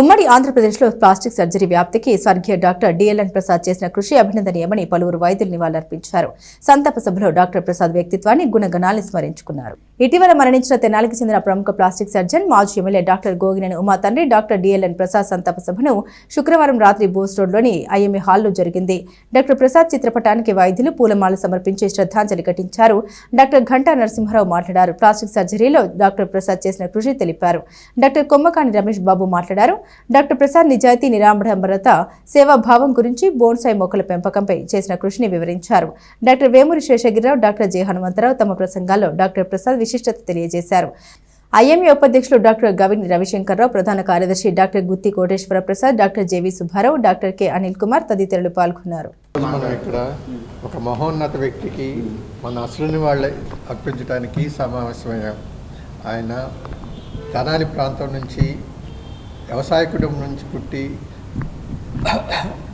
ఉమ్మడి ఆంధ్రప్రదేశ్లో plastic surgery వ్యాప్తికి స్వర్గీయ డాక్టర్ డిఎల్ఎన్ ప్రసాద్ చేసిన కృషి అభినందనీయమని పలువురు వైద్యులు నివాళులర్పించారు. సంతాప సభలో డాక్టర్ ప్రసాద్ వ్యక్తిత్వాన్ని గుణగణాన్ని స్మరించుకున్నారు. ఇటీవల మరణించిన తెనాలికి చెందిన ప్రముఖ ప్లాస్టిక్ సర్జన్ మాజీ ఎమ్మెల్యే డాక్టర్ గోగినేని ఉమా తండ్రి డాక్టర్ డిఎల్ఎన్ ప్రసాద్ సంతాప సభను శుక్రవారం రాత్రి బోస్ రోడ్లోని ఐఎంఏ హాల్లో జరిగింది. డాక్టర్ ప్రసాద్ చిత్రపటానికి వైద్యులు పూలమాల సమర్పించి శ్రద్ధాంజలి ఘటించారు. డాక్టర్ ఘంటా నరసింహారావు మాట్లాడారు. ప్లాస్టిక్ సర్జరీలో డాక్టర్ ప్రసాద్ చేసిన కృషి తెలిపారు. డాక్టర్ కొమ్మకాని రమేష్ బాబు మాట్లాడారు. డాక్టర్ ప్రసాద్ నిజాయితీ నిరాడంబరత సేవాభావం గురించి బోన్సాయి మొక్కల పెంపకంపై చేసిన కృషిని వివరించారు. Doctor Vemuri Seshagirirao doctor J Hanumantharao తమ ప్రసంగాల్లో డాక్టర్ ప్రసాద్ విశిష్టత తెలియజేశారు. ఐఎంఏ ఉపాధ్యక్షులు డాక్టర్ గవిని రవిశంకర్రావు ప్రధాన కార్యదర్శి doctor Gutti Koteswara Prasad doctor JV Subbarao doctor K Anil Kumar తదితరులు పాల్గొన్నారు. మనం ఇక్కడ ఒక మహోన్నత వ్యక్తికి మన అసలుని వాళ్ళే అర్పించడానికి సమావేశమయ్యాం. ఆయన తనాలి ప్రాంతం నుంచి వ్యవసాయ కుటుంబం నుంచి పుట్టి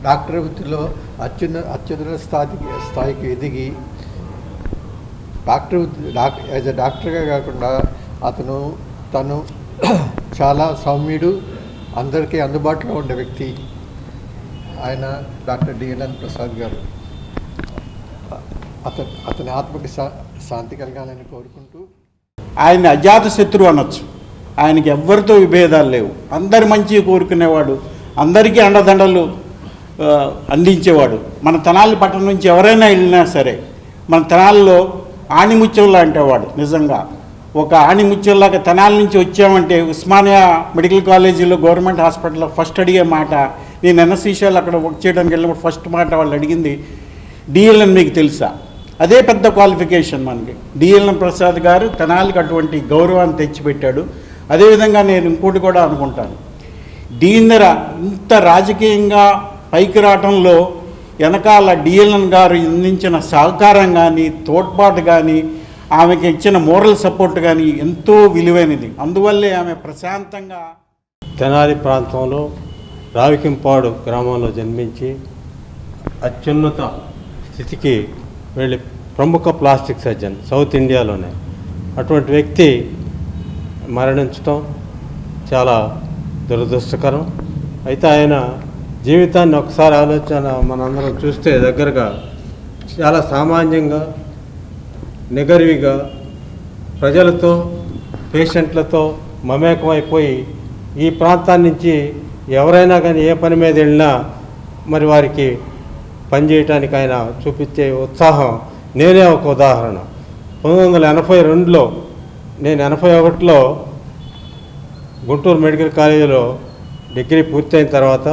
డాక్టర్ వృత్తిలో అత్యున్న అత్యున్నత స్థాయికి స్థాయికి ఎదిగి డాక్టర్ డాక్ యాజ్ ఎ డాక్టర్గా కాకుండా అతను తను చాలా సౌమ్యుడు అందరికీ అందుబాటులో ఉండే వ్యక్తి. ఆయన డాక్టర్ డిఎల్ఎన్ ప్రసాద్ గారు. అతను అతని ఆత్మకి శాంతి కలగాలని కోరుకుంటూ ఆయన అజాత శత్రువు అనొచ్చు. ఆయనకి ఎవ్వరితో విభేదాలు లేవు. అందరి మంచి కోరుకునేవాడు అందరికీ అండదండలు అందించేవాడు. మన తెనాలి పట్టణం నుంచి ఎవరైనా వెళ్ళినా సరే మన తెనాలిలో ఆణిముత్యంలా అంటేవాడు నిజంగా. ఒక ఆణిముత్యంలాగా తెనాలి నుంచి వచ్చామంటే ఉస్మానియా మెడికల్ కాలేజీలో గవర్నమెంట్ హాస్పిటల్లో ఫస్ట్ అడిగే మాట నేను ఎన్ఎస్సీషాలు అక్కడ వర్క్ చేయడానికి వెళ్ళినప్పుడు ఫస్ట్ మాట వాళ్ళు అడిగింది డిఎల్ఎన్ మీకు తెలుసా? అదే పెద్ద క్వాలిఫికేషన్ మనకి. డిఎల్ఎన్ ప్రసాద్ గారు తెనాలికి అటువంటి గౌరవాన్ని తెచ్చిపెట్టాడు. అదేవిధంగా నేను ఇంకోటి కూడా అనుకుంటాను. దీనిర ఇంత రాజకీయంగా పైకి రావటంలో వెనకాల డిఎల్ఎన్ గారు అందించిన సహకారం కానీ తోడ్పాటు కానీ ఆమెకి ఇచ్చిన మోరల్ సపోర్ట్ కానీ ఎంతో విలువైనది. అందువల్లే ఆమె ప్రశాంతంగా తెనాలి ప్రాంతంలో రావికింపాడు గ్రామంలో జన్మించి అత్యున్నత స్థితికి వెళ్ళి ప్రముఖ ప్లాస్టిక్ సర్జన్ సౌత్ ఇండియాలోనే. అటువంటి వ్యక్తి మరణించటం చాలా దురదృష్టకరం. అయితే ఆయన జీవితాన్ని ఒకసారి ఆలోచన మనందరం చూస్తే దగ్గరగా చాలా సామాన్యంగా నిగర్విగా ప్రజలతో పేషెంట్లతో మమేకమైపోయి ఈ ప్రాంతాన్ని నుంచి ఎవరైనా కానీ ఏ పని మీద వెళ్ళినా మరి వారికి పనిచేయటానికి ఆయన చూపించే ఉత్సాహం నేనే ఒక ఉదాహరణ. పంతొమ్మిది వందల ఎనభై రెండులో నేను ఎనభై ఒకటిలో గుంటూరు మెడికల్ కాలేజీలో డిగ్రీ పూర్తయిన తర్వాత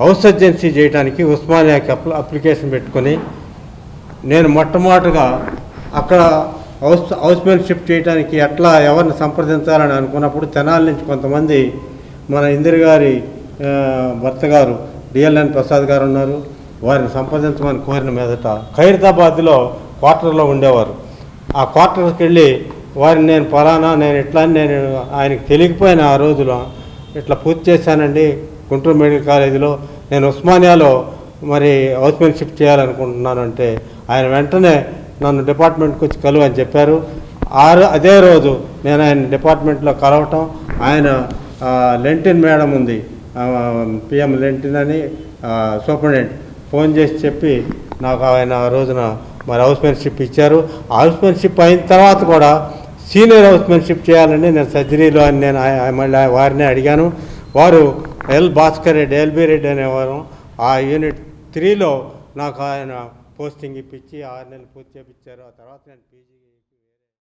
హౌస్ సర్జెన్సీ చేయడానికి ఉస్మానియాకి అప్ల అప్లికేషన్ పెట్టుకొని నేను మొట్టమొదటిగా అక్కడ హౌస్ హౌస్ షిఫ్ట్ చేయడానికి ఎట్లా ఎవరిని సంప్రదించాలని అనుకున్నప్పుడు తెనాలి నుంచి కొంతమంది మన ఇందిర గారి భర్త గారు డిఎల్ఎన్ ప్రసాద్ గారు ఉన్నారు. వారిని సంప్రదించమని కోరిన మీదట ఖైరతాబాద్లో క్వార్టర్లో ఉండేవారు. ఆ క్వార్టర్కి వెళ్ళి వారిని నేను ఫలానా నేను ఇట్లా అని నేను ఆయనకి తెలియకపోయిన ఆ రోజులో ఇట్లా పూర్తి చేశానండి గుంటూరు మెడికల్ కాలేజీలో. నేను ఉస్మానియాలో మరి హౌస్మెన్షిప్ చేయాలనుకుంటున్నాను అంటే ఆయన వెంటనే నన్ను డిపార్ట్మెంట్కి వచ్చి కలువు అని చెప్పారు. ఆ అదే రోజు నేను ఆయన డిపార్ట్మెంట్లో కలవటం ఆయన లెంటిన్ మేడం ఉంది పిఎం లెంటిన్ అని సూపరింటెండెంట్ ఫోన్ చేసి చెప్పి నాకు ఆయన ఆ రోజున మరి హౌస్మెన్షిప్ ఇచ్చారు. హౌస్మెన్షిప్ అయిన తర్వాత కూడా సీనియర్ హౌస్మెన్షిప్ చేయాలని నేను సర్జరీలో అని నేను మళ్ళీ వారిని అడిగాను. వారు ఎల్ భాస్కర్ రెడ్డి ఎల్బి రెడ్డి అనేవారు. ఆ యూనిట్ త్రీలో నాకు ఆయన పోస్టింగ్ ఇప్పించి ఆరు నెలలు పూర్తి చేయించారు ఆ తర్వాత నేను పీజీ